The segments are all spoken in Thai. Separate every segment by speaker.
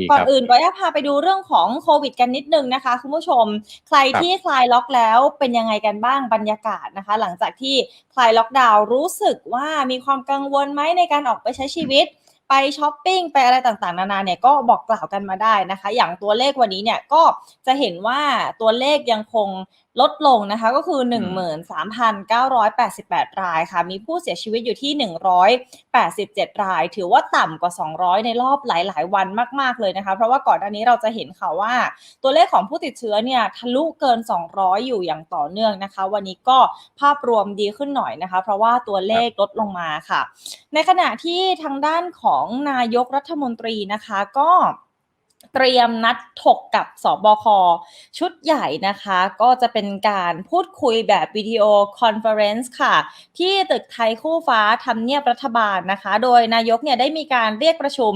Speaker 1: ดี
Speaker 2: ก่อน
Speaker 1: ครับ
Speaker 2: อื่นก็อยากพาไปดูเรื่องของโควิดกันนิดนึงนะคะ คุณผู้ชม ใคร
Speaker 1: ครับ
Speaker 2: ที่คลายล็อกแล้วเป็นยังไงกันบ้างบรรยากาศนะคะ หลังจากที่คลายล็อกดาวน์รู้สึกว่ามีความกังวลไหมในการออกไปใช้ชีวิตไปช้อปปิ้งไปอะไรต่างๆ นานาเนี่ยก็บอกกล่าวกันมาได้นะคะ อย่างตัวเลขวันนี้เนี่ยก็จะเห็นว่าตัวเลขยังคง ลดลงนะคะก็คือ 13,988 รายค่ะ มีผู้เสียชีวิตอยู่ที่ 187 ราย ถือว่าต่ำกว่า 200 ในรอบหลาย ๆ วันมาก ๆ เลยนะคะ เพราะว่าก่อนหน้านี้เราจะเห็นค่ะว่า ตัวเลขของผู้ติดเชื้อเนี่ยทะลุเกิน 200 อยู่อย่างต่อเนื่องนะคะ วันนี้ก็ภาพรวมดีขึ้นหน่อยนะคะ เพราะว่าตัวเลขลดลงมาค่ะ ในขณะที่ทางด้านของนายกรัฐมนตรีนะคะก็ เตรียมนัดถกกับสบคชุดใหญ่นะคะ ก็จะเป็นการพูดคุยแบบวิดีโอคอนเฟอเรนซ์ค่ะ ที่ตึกไทยคู่ฟ้าทำเนียบรัฐบาลนะคะ โดยนายกเนี่ยได้มีการเรียกประชุม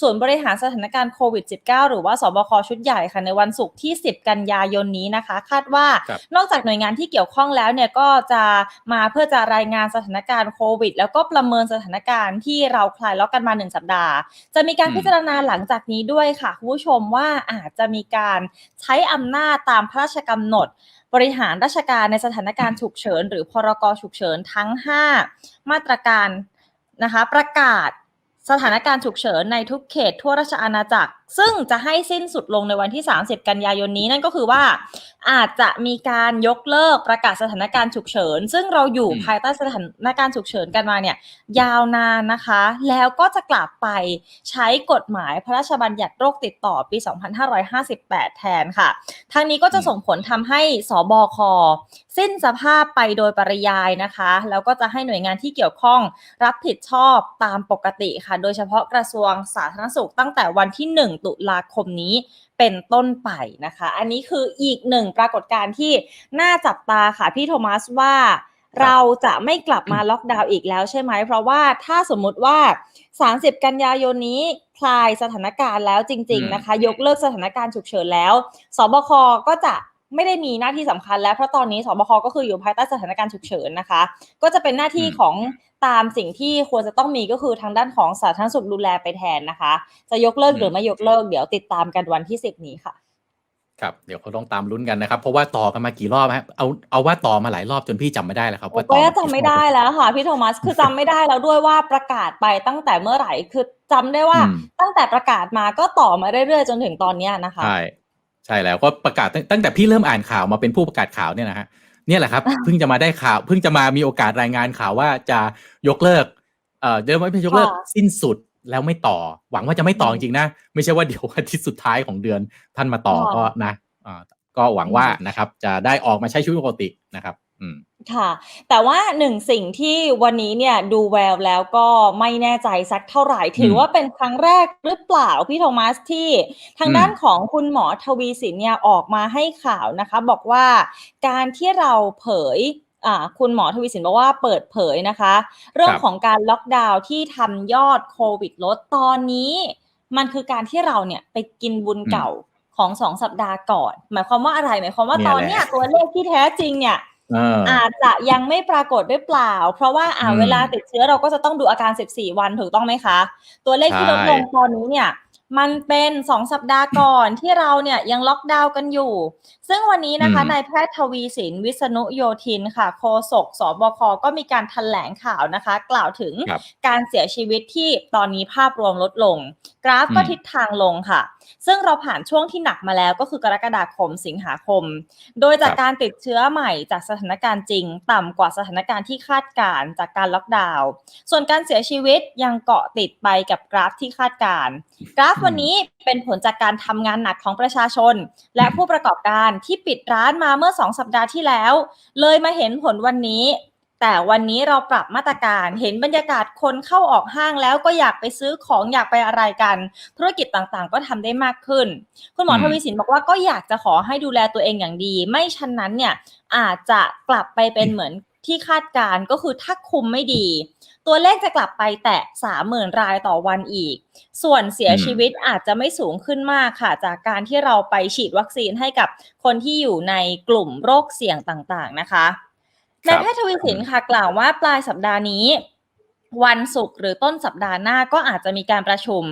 Speaker 2: ศูนย์บริหารสถานการณ์โควิด -19 หรือว่าสบคชุดใหญ่ค่ะ ในวันศุกร์ที่ 10 กันยายนนี้นะคะ คาดว่า
Speaker 1: ครับ
Speaker 2: นอกจากหน่วยงานที่เกี่ยวข้องแล้วเนี่ยก็จะมาเพื่อจะรายงานสถานการณ์โควิด แล้วก็ประเมินสถานการณ์ที่เราคลายล็อกกันมาหนึ่งสัปดาห์ จะมีการ
Speaker 1: อืม
Speaker 2: พิจารณาหลังจากนี้ด้วยค่ะคุณผู้ชมว่าอาจจะมีการใช้อำนาจตามพระราชกำหนด บริหารราชการในสถานการณ์ฉุกเฉิน หรือพรกฉุกเฉินทั้ง 5 มาตรการนะคะประกาศ สถานการณ์ฉุกเฉินในทุกเขตทั่วราชอาณาจักร ซึ่งจะให้สิ้นสุดลงในวันที่ 30 กันยายนนี้นั่นก็คือว่า อาจจะมีการยกเลิกประกาศสถานการณ์ฉุกเฉิน ซึ่งเราอยู่
Speaker 1: อืม
Speaker 2: ภายใต้สถานการณ์ฉุกเฉินกันมาเนี่ย ยาวนานนะคะ แล้วก็จะกลับไปใช้กฎหมายพระราชบัญญัติโรคติดต่อปี 2558 แทนค่ะทางนี้ก็จะส่งผลทำให้สบคสิ้นสภาพไปโดยปริยายนะคะ แล้วก็จะให้หน่วยงานที่เกี่ยวข้องรับผิดชอบตามปกติค่ะ โดยเฉพาะกระทรวงสาธารณสุขตั้งแต่วันที่ 1 ตุลาคมนี้เป็นต้นไปนะคะ อันนี้คืออีกหนึ่งปรากฏการณ์ที่น่าจับตาค่ะพี่โทมัสว่าเราจะไม่กลับมาล็อกดาวน์อีกแล้วใช่ไหม เพราะว่าถ้าสมมุติว่า 30 กันยายนนี้คลายสถานการณ์แล้วจริง
Speaker 1: อืม
Speaker 2: ๆนะคะ ยกเลิกสถานการณ์ฉุกเฉินแล้ว สบคก็จะ ไม่ได้มีหน้าที่สำคัญแล้วเพราะตอนนี้สบคก็คืออยู่ภายใต้สถานการณ์ฉุกเฉินนะคะ ก็จะเป็นหน้าที่
Speaker 1: อืม
Speaker 2: ของตามสิ่งที่ควรจะต้องมีก็คือทางด้านของสาธารณสุขดูแลไปแทนนะคะ จะยกเลิกหรือไม่ยกเลิกเดี๋ยวติดตามกันวันที่10นี้ค่ะ
Speaker 1: ครับเดี๋ยวเขาต้องตามลุ้นกันนะครับ เพราะว่าต่อกันมากี่รอบฮะเอาเอาว่าต่อมาหลายรอบจนพี่จำไม่ได้แล้วครับ
Speaker 2: โอ้
Speaker 1: ว่า
Speaker 2: ก็
Speaker 1: ต่อ
Speaker 2: จะจำไม่ได้แล้วค่ะพี่โทมัสคือจำไม่ได้แล้วด้วยว่าประกาศไปตั้งแต่เมื่อไหร่คือจำได้ว่า
Speaker 1: อืม
Speaker 2: ตั้งแต่ประกาศมาก็ต่อมาเรื่อยๆจนถึงตอนเนี้ยนะคะ
Speaker 1: ใช่ ใช่แล้วก็ประกาศตั้งตั้งแต่พี่เริ่มอ่านข่าวมาเป็นผู้ประกาศข่าวเนี่ยนะฮะเนี่ยแหละครับเพิ่งจะมาได้ข่าวเพิ่งจะมามีโอกาสรายงานข่าวว่าจะยกเลิก เอ่อเดี๋ยวไม่ใช่ยกเลิก
Speaker 2: ค่ะ
Speaker 1: สิ้นสุดแล้วไม่ต่อ หวังว่าจะไม่ต่อ
Speaker 2: อื
Speaker 1: จ
Speaker 2: ม
Speaker 1: ริงๆนะไม่ใช่ว่าเดี๋ยววันที่สุดท้ายของเดือนท่านมาต่อ
Speaker 2: ค่ะ
Speaker 1: ก็นะอ่าก็หวังว่านะครับจะได้ออกมาใช้ชีวิตปกตินะครับ อืม
Speaker 2: ค่ะ แต่ว่าหนึ่งสิ่งที่วันนี้เนี่ยดูแววแล้วก็ไม่แน่ใจสักเท่าไหร่ถือว่าเป็นครั้งแรกหรือเปล่าพี่โทมัสที่ทาง
Speaker 1: อืม
Speaker 2: ด้านของคุณหมอทวีสินเนี่ยออกมาให้ข่าวนะคะ บอกว่าการที่เราเผยอ่าคุณหมอทวีสินบอกว่าเปิดเผยนะคะ เรื่องของการล็อกดาวน์ที่ทำยอดโควิดลดตอนนี้ มันคือการที่เราเนี่ยไปกินบุญเก่าของสองสัปดาห์ก่อน หมายความว่าอะไรหมายความว่า
Speaker 1: เนี่ย
Speaker 2: ตอนเนี้ย
Speaker 1: แหละ
Speaker 2: ตัวเลขที่แท้จริงเนี่ย
Speaker 1: เออ
Speaker 2: อาจจะยังไม่ปรากฏหรือเปล่า เพราะว่าอ่า
Speaker 1: อืม
Speaker 2: เวลาติดเชื้อเราก็จะต้องดูอาการ 14 วันถูกต้องไหมคะ ตัวเลขที่
Speaker 1: ใช่
Speaker 2: ลดลงตอนนี้เนี่ยมันเป็น 2 สัปดาห์ก่อนที่เราเนี่ยยังล็อกดาวน์กันอยู่ ซึ่งวันนี้นะคะ
Speaker 1: อืม
Speaker 2: นายแพทย์ทวีสินวิษณุโยธินค่ะ โฆษกสบคก็มีการแถลงข่าวนะคะ กล่าวถึง
Speaker 1: ครับ
Speaker 2: การเสียชีวิตที่ตอนนี้ภาพรวมลดลง กราฟก็
Speaker 1: อืม
Speaker 2: ทิศทางลงค่ะซึ่งเราผ่านช่วงที่หนักมาแล้วก็คือกรกฎาคมสิงหาคม โดยจาก
Speaker 1: ครับ
Speaker 2: การติดเชื้อใหม่จากสถานการณ์จริง ต่ำกว่าสถานการณ์ที่คาดการณ์จากการล็อกดาวน์ส่วนการเสียชีวิตยังเกาะติดไปกับกราฟที่คาดการณ์กราฟวันนี้เป็นผลจากการทำงานหนักของประชาชน และผู้ประกอบการที่ปิดร้านมาเมื่อ 2 สัปดาห์ที่แล้ว เลยมาเห็นผลวันนี้ แต่วันนี้เราปรับมาตรการเห็นบรรยากาศคนเข้าออกห้างแล้วก็อยากไปซื้อของอยากไปอะไรกัน ธุรกิจต่างๆ ก็ทำได้มากขึ้น คุณหมอ
Speaker 1: อืม
Speaker 2: ทวีสินบอกว่าก็อยากจะขอให้ดูแลตัวเองอย่างดี ไม่ฉะนั้นเนี่ยอาจจะกลับไปเป็นเหมือนที่คาดการณ์ก็คือถ้าคุมไม่ดี ตัวเลขจะกลับไปแตะ30,000รายต่อวันอีก ส่วนเสีย
Speaker 1: อืม
Speaker 2: ชีวิตอาจจะไม่สูงขึ้นมากค่ะ จากการที่เราไปฉีดวัคซีนให้กับคนที่อยู่ในกลุ่มโรคเสี่ยงต่างๆนะคะ
Speaker 1: ครั
Speaker 2: นาย
Speaker 1: บ
Speaker 2: แพทย์ทวีสินค่ะกล่าวว่าปลายสัปดาห์นี้ วันศุกร์หรือต้นสัปดาห์หน้าก็อาจจะมีการประชุม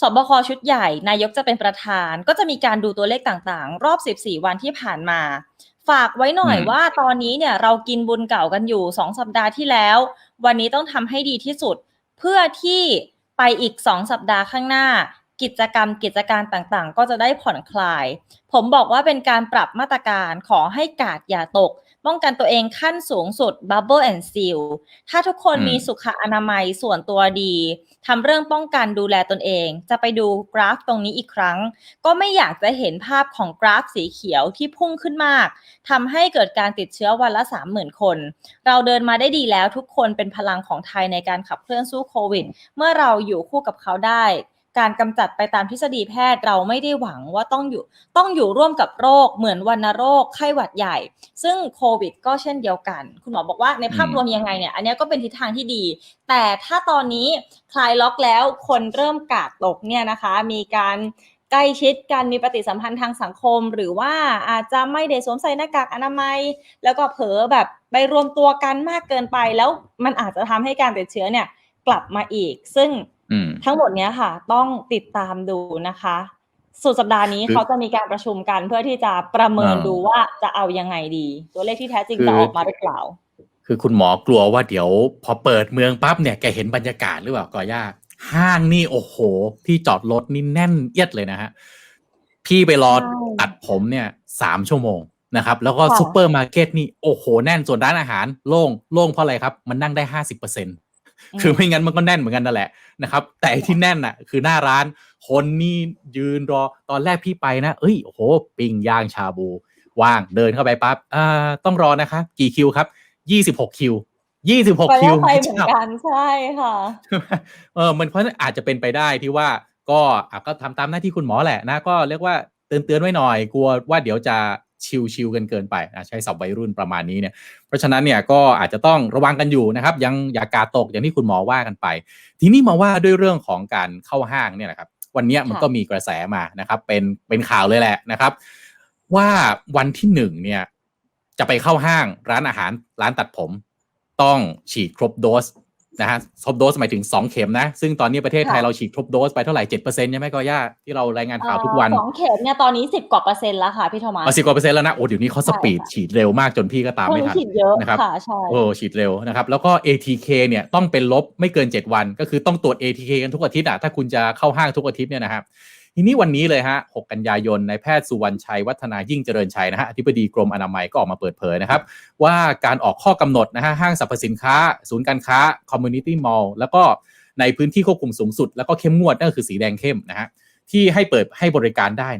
Speaker 2: สบคชุดใหญ่ นายกจะเป็นประธาน ก็จะมีการดูตัวเลขต่างๆ รอบ 14 วันที่ผ่านมา ฝากไว้หน่อย
Speaker 1: อืม
Speaker 2: ว่าตอนนี้เนี่ยเรากินบุญเก่ากันอยู่ 2 สัปดาห์ที่แล้ว วันนี้ต้องทำให้ดีที่สุด เพื่อที่ไปอีก 2 สัปดาห์ข้างหน้ากิจกรรมกิจการต่างๆ ก็จะได้ผ่อนคลาย ผมบอกว่าเป็นการปรับมาตรการขอให้กาดอย่าตก ป้องกันตัวเองขั้นสูงสุด Bubble and Seal ถ้าทุกคน
Speaker 1: อืม
Speaker 2: มีสุขอนามัยส่วนตัวดีทำเรื่องป้องกันดูแลตนเอง จะไปดูกราฟตรงนี้อีกครั้ง ก็ไม่อยากจะเห็นภาพของกราฟสีเขียวที่พุ่งขึ้นมากทำให้เกิดการติดเชื้อวันละ 30,000 คน เราเดินมาได้ดีแล้วทุกคนเป็นพลังของไทยในการขับเคลื่อนสู้โควิด เมื่อเราอยู่คู่กับเขาได้ การกำจัดไปตามทฤษฎีแพทย์เราไม่ได้หวังว่าต้องอยู่ต้องอยู่ร่วมกับโรคเหมือนวัณโรคไข้หวัดใหญ่ ซึ่งโควิด ก็เช่นเดียวกัน คุณหมอบอกว่าในภาพรวมยังไงเนี่ยอันนี้ก็เป็นทิศทางที่ดี แต่ถ้าตอนนี้คลายล็อกแล้วคนเริ่มกาดตกเนี่ยนะคะมีการใกล้ชิดกันมีปฏิสัมพันธ์ทางสังคม หรือว่าอาจจะไม่ได้สวมใส่หน้ากากอนามัย แล้วก็เผลอแบบไปรวมตัวกันมากเกินไป แล้วมันอาจจะทำให้การติดเชื้อเนี่ยกลับมาอีก ซึ่ง ทั้งหมดเนี้ยค่ะ ต้องติดตามดูนะคะ สุดสัปดาห์นี้
Speaker 1: คือ
Speaker 2: เขาจะมีการประชุมกันเพื่อที่จะประเมิน
Speaker 1: อ่า
Speaker 2: ดูว่าจะเอายังไงดี ตัวเลขที่แท้จริง
Speaker 1: คือ
Speaker 2: จะออกมาหรือเปล่า
Speaker 1: คือคุณหมอกลัวว่าเดี๋ยว พอเปิดเมืองปั๊บเนี่ยแกเห็นบรรยากาศหรือเปล่าก่อย่าห้างนี่โอ้โห ที่จอดรถนี่แน่นเอียดเลยนะฮะพี่ไปรอ
Speaker 2: ใช่
Speaker 1: ตัดผมเนี่ยสามชั่วโมงนะครับ แล้วก็
Speaker 2: ค่ะ
Speaker 1: ซูเปอร์มาร์เก็ตนี่โอ้โห แน่นส่วนร้านอาหาร โล่งโล่งเพราะอะไรครับ มันนั่งได้ห้าสิบเปอร์เซ็น คือไม่งั้นมันก็แน่นเหมือนกันนั่นแหละนะครับ แต่ไอ้ที่แน่นอะ คือหน้าร้านคนนี่ยืนรอตอนแรกพี่ไปนะ เอ้ยโอ้โหปิ้งย่างชาบู ว่างเดินเข้าไปปั๊บอ่าต้องรอนะคะ กี่คิวครับยี่สิบหกคิวยี่สิบหก
Speaker 2: ไป
Speaker 1: คิว
Speaker 2: แล้วไปเหมือนกันใช่ค่ะ
Speaker 1: เออมันเพราะฉะนั้นอาจจะเป็นไปได้ที่ว่าก็อะก็ทำตามหน้าที่คุณหมอแหละนะ ก็เรียกว่าเตือนเตือนๆไว้หน่อย กลัวว่าเดี๋ยวจะ ชิวชิวๆกันเกินไปอะใช้ศัพท์วัยรุ่นประมาณนี้เนี่ยเพราะฉะนั้นเนี่ยก็อาจจะต้องระวังกันอยู่นะครับ ยังอย่ากาตกอย่างที่คุณหมอว่ากันไป ทีนี้มาว่าด้วยเรื่องของการเข้าห้างเนี่ยนะครับ วันเนี้ยมัน
Speaker 2: ค่ะ
Speaker 1: ก็มีกระแสมานะครับ เป็นเป็นข่าวเลยแหละนะครับ ว่าวันที่หนึ่งเนี่ยจะไปเข้าห้างร้านอาหารร้านตัดผม ต้องฉีดครบโดส นะฮะครบโดสหมายถึง 2 เข็มนะ ซึ่งตอนนี้ประเทศไทย
Speaker 2: ค่ะ
Speaker 1: เราฉีดครบโดสไปเท่าไหร่เจ็ดเปอร์เซ็นต์ใช่ไหมก็ย่าที่เรารายงานข่าวทุกวัน
Speaker 2: เอ่อสองเข็มเนี่ยตอนนี้สิบกว่าเปอร์เซ็นต์แล้วค่ะพี่โทมัส
Speaker 1: มาสิบกว่าเปอร์เซ็นต์แล้วนะ โอ้เดี๋ยวนี้เขาสปีด
Speaker 2: ใช่ค่ะ
Speaker 1: ฉีดเร็วมากจนพี่ก็ตาม
Speaker 2: คน
Speaker 1: ไม่ทัน
Speaker 2: ฉีดเยอะ
Speaker 1: นะครับ
Speaker 2: ค่ะใช่
Speaker 1: โอ้ฉีดเร็วนะครับ แล้วก็ ATK เนี่ยต้องเป็นลบไม่เกิน 7 วัน ก็คือต้องตรวจ ATK กันทุกอาทิตย์อะถ้าคุณจะเข้าห้างทุกอาทิตย์เนี่ยนะครับทีนี้วันนี้เลยฮะ 6 กันยายนนายแพทย์สุวรรณชัยวัฒนายิ่งเจริญชัยนะฮะอธิบดีกรมอนามัยก็ออกมาเปิดเผยนะครับ ว่าการออกข้อกำหนดนะฮะห้างสรรพสินค้า ศูนย์การค้า community mall แล้วก็ในพื้นที่ควบคุมสูงสุด แล้วก็เข้มงวดนั่นก็คือสีแดงเข้มนะฮะที่ให้เปิดให้บริการได้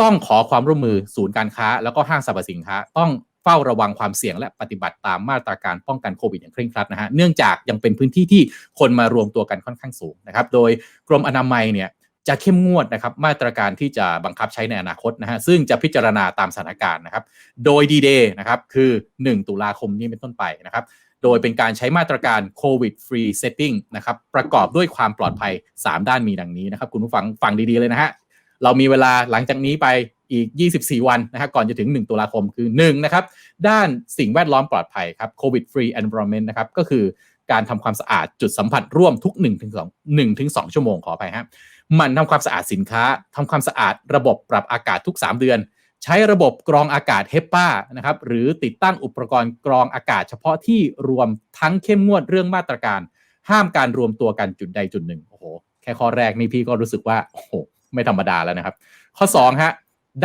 Speaker 1: ต้องขอความร่วมมือศูนย์การค้า แล้วก็ห้างสรรพสินค้า ต้องเฝ้าระวังความเสี่ยงและปฏิบัติตามมาตรการป้องกันโควิดอย่างเคร่งครัดนะฮะเนื่องจากยังเป็นพื้นที่ที่คนมารวมตัวกันค่อนข้างสูงนะครับ โดยกรมอนามัยเนี่ย จะเข้มงวดนะครับมาตรการที่จะบังคับใช้ในอนาคตนะฮะซึ่งจะพิจารณาตามสถานการณ์นะครับโดยดีเดย์นะครับคือ 1 ตุลาคมนี้เป็นต้นไปนะครับโดยเป็นการใช้มาตรการโควิดฟรีเซตติ้งนะครับประกอบด้วยความปลอดภัย 3 ด้านมีดังนี้นะครับคุณผู้ฟังฟังดีๆเลยนะฮะเรามีเวลาหลังจากนี้ไปอีก 24 วันนะครับก่อนจะถึง 1 ตุลาคมคือ1นะครับด้านสิ่งแวดล้อมปลอดภัยครับ COVID free environment นะครับก็คือ การทำความสะอาดจุดสัมผัสร่วมทุก1-2ถึง1ถึง2ชั่วโมงขอไปฮะมันทำความสะอาดสินค้าทำความสะอาดระบบปรับอากาศทุก 3 เดือน ใช้ระบบกรองอากาศเฮปปานะครับหรือติดตั้งอุปกรณ์กรองอากาศเฉพาะที่รวมทั้งเข้มงวดเรื่องมาตรการ ห้ามการรวมตัวกันจุดใดจุดหนึ่งโอ้โหแค่ข้อแรกนี่พี่ก็รู้สึกว่าโอ้โหไม่ธรรมดาแล้วนะครับ ข้อ2ฮะ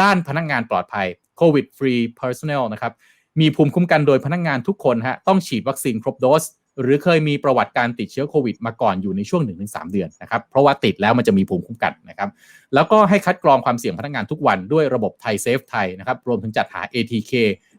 Speaker 1: ด้านพนักงานปลอดภัย COVID free personnel นะครับมีภูมิคุ้มกันโดยพนักงานทุกคนฮะต้องฉีดวัคซีนครบโดส หรือเคยมีประวัติการติดเชื้อโควิดมาก่อนอยู่ในช่วง 1-3 เดือนนะครับ เพราะว่าติดแล้วมันจะมีภูมิคุ้มกันนะครับ แล้วก็ให้คัดกรองความเสี่ยงพนักงานทุกวันด้วยระบบไทยเซฟไทยนะครับ รวมถึงจัดหา ATK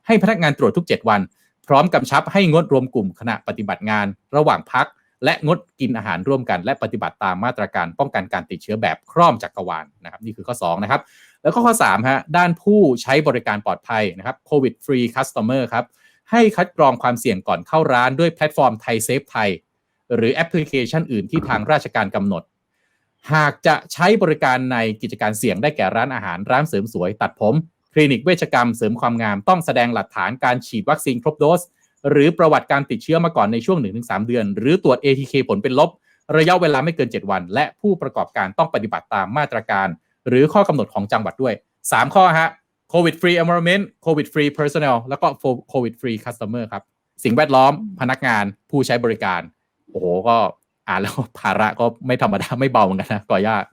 Speaker 1: ให้พนักงานตรวจทุก 7 วัน พร้อมกำชับให้งดรวมกลุ่มขณะปฏิบัติงาน ระหว่างพัก และงดกินอาหารร่วมกัน และปฏิบัติตามมาตรการป้องกันการติดเชื้อแบบครอบจักรวาลนะครับ นี่คือข้อ2นะครับ แล้วก็ข้อ3ฮะด้านผู้ใช้บริการปลอดภัยนะครับ COVID free customer ครับ ให้คัดกรองความเสี่ยงก่อนเข้าร้านด้วยแพลตฟอร์มไทยเซฟไทย หรือแอปพลิเคชันอื่นที่ทางราชการกำหนด หากจะใช้บริการในกิจการเสี่ยงได้แก่ร้านอาหารร้านเสริมสวย ตัดผม คลินิกเวชกรรมเสริมความงามต้องแสดงหลักฐานการฉีดวัคซีนครบโดส หรือประวัติการติดเชื้อมาก่อนในช่วง 1-3 เดือน หรือตรวจ ATK ผลเป็นลบ ระยะเวลาไม่เกิน 7 วัน และผู้ประกอบการต้องปฏิบัติตามมาตรการ หรือข้อกำหนดของจังหวัดด้วย 3 ข้อฮะ COVID free environment COVID free personnel แล้วก็ COVID free customer ครับ สิ่งแวดล้อมพนักงานผู้ใช้บริการ โอ้โห ก็อ่านแล้วภาระก็ไม่ธรรมดา ไม่เบาเหมือนกันนะก่อยาก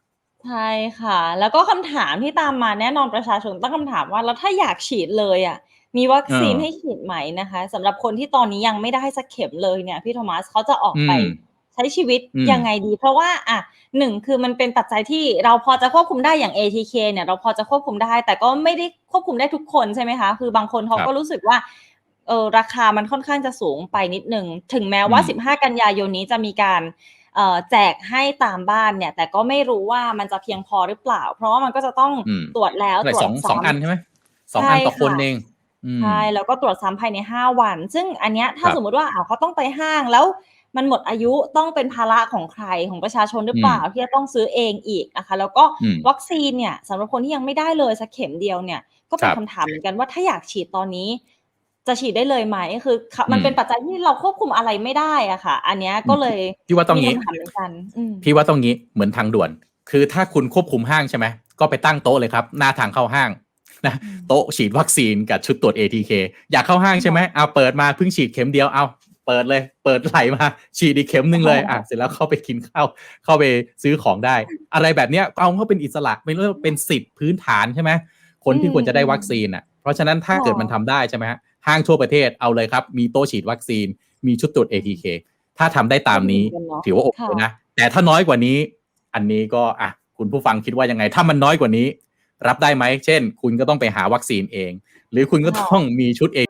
Speaker 2: ใช่ค่ะ แล้วก็คำถามที่ตามมาแน่นอนประชาชนตั้งคำถามว่า แล้วถ้าอยากฉีดเลยอะมีวัคซีน
Speaker 1: เออ
Speaker 2: ให้ฉีดไหมนะคะสำหรับคนที่ตอนนี้ยังไม่ได้สักเข็มเลยเนี่ยพี่โทมัสเขาจะออกไป
Speaker 1: อืม
Speaker 2: ใช้ชีวิต
Speaker 1: อืม
Speaker 2: ยังไงดี เพราะว่าอะหนึ่งคือมันเป็นปัจจัยที่เราพอจะควบคุมได้อย่าง ATK เนี่ยเราพอจะควบคุมได้ แต่ก็ไม่ได้ควบคุมได้ทุกคนใช่ไหมคะ คือบางคนเขา
Speaker 1: ครับ
Speaker 2: ก็รู้สึกว่าเออราคามันค่อนข้างจะสูงไปนิดนึงถึงแม้ว่า
Speaker 1: อืม
Speaker 2: 15 กันยายนนี้จะมีการเอ่อแจกให้ตามบ้านเนี่ย แต่ก็ไม่รู้ว่ามันจะเพียงพอหรือเปล่า เพราะว่ามันก็จะต้อง
Speaker 1: อืม
Speaker 2: ตรวจแล้ว
Speaker 1: เท่าไหร่
Speaker 2: ตรว
Speaker 1: ส
Speaker 2: จ
Speaker 1: อง
Speaker 2: ซ้ำ
Speaker 1: สองอันใช่ไหมสอง
Speaker 2: ใช่
Speaker 1: อันต่อคน
Speaker 2: ค่ะ
Speaker 1: เองอืม
Speaker 2: ใช่แล้วก็ตรวจซ้ำภายใน 5 วัน ซึ่งอันเนี้ยถ้า
Speaker 1: ครับ
Speaker 2: สมมุติว่าอ้าวเขาต้องไปห้างแล้ว มันหมดอายุต้องเป็นภาระของใครของประชาชนหรือเปล่าที่จะต้องซื้อเองอีกนะคะ แล้วก็
Speaker 1: อืม
Speaker 2: วัคซีนเนี่ยสำหรับคนที่ยังไม่ได้เลยสักเข็มเดียวเนี่ย ก็เป็น
Speaker 1: ครับ
Speaker 2: คำถามเหมือนกันว่าถ้าอยากฉีดตอนนี้ จะฉีดได้เลยไหมคือค่ะมัน
Speaker 1: อืม
Speaker 2: เป็นปัจจัยที่เราควบคุมอะไรไม่ได้อะค่ะ อันเนี้ยก็เลย
Speaker 1: พี่ว่าต้อง
Speaker 2: มี
Speaker 1: งี้
Speaker 2: คำถามเหมือนกันอืม
Speaker 1: พี่ว่าต้องงี้เหมือนทางด่วน คือถ้าคุณควบคุมห้างใช่ไหมก็ไปตั้งโต๊ะเลยครับ หน้าทางเข้าห้างนะ
Speaker 2: อืม
Speaker 1: โต๊ะฉีดวัคซีนกับชุดตรวจ ATK อยากเข้าห้างใช่ไหมเอาเปิดมาเพิ่งฉีดเข็มเดียวเอา เปิดเลย เปิดไหลมา ฉีดอีกเข็มหนึ่งเลยอะเสร็จแล้วเข้าไปกินข้าวเข้าไปซื้อของได้ อะไรแบบเนี้ยเอาเขาเป็นอิสระเป็นเรื่องเป็นสิทธิพื้นฐานใช่ไหมคนที่ควรจะได้วัคซีนอะ เพราะฉะนั้นถ้าเกิดมันทำได้ใช่ไหมฮะห้างทั่วประเทศเอาเลยครับ มีโต๊ะฉีดวัคซีน มีชุดตรวจ ATK ถ้าทำได้ตามนี้
Speaker 2: ก็ดีเหมือนกันเนอะ
Speaker 1: ถือว่าโอเค
Speaker 2: ค่ะ
Speaker 1: นะแต่ถ้าน้อยกว่านี้ อันนี้ก็อะคุณผู้ฟังคิดว่ายังไง ถ้ามันน้อยกว่านี้ รับได้ไหมเช่น คุณก็ต้องไปหาวัคซีนเอง หรือคุณก็ต้องมีชุดเอง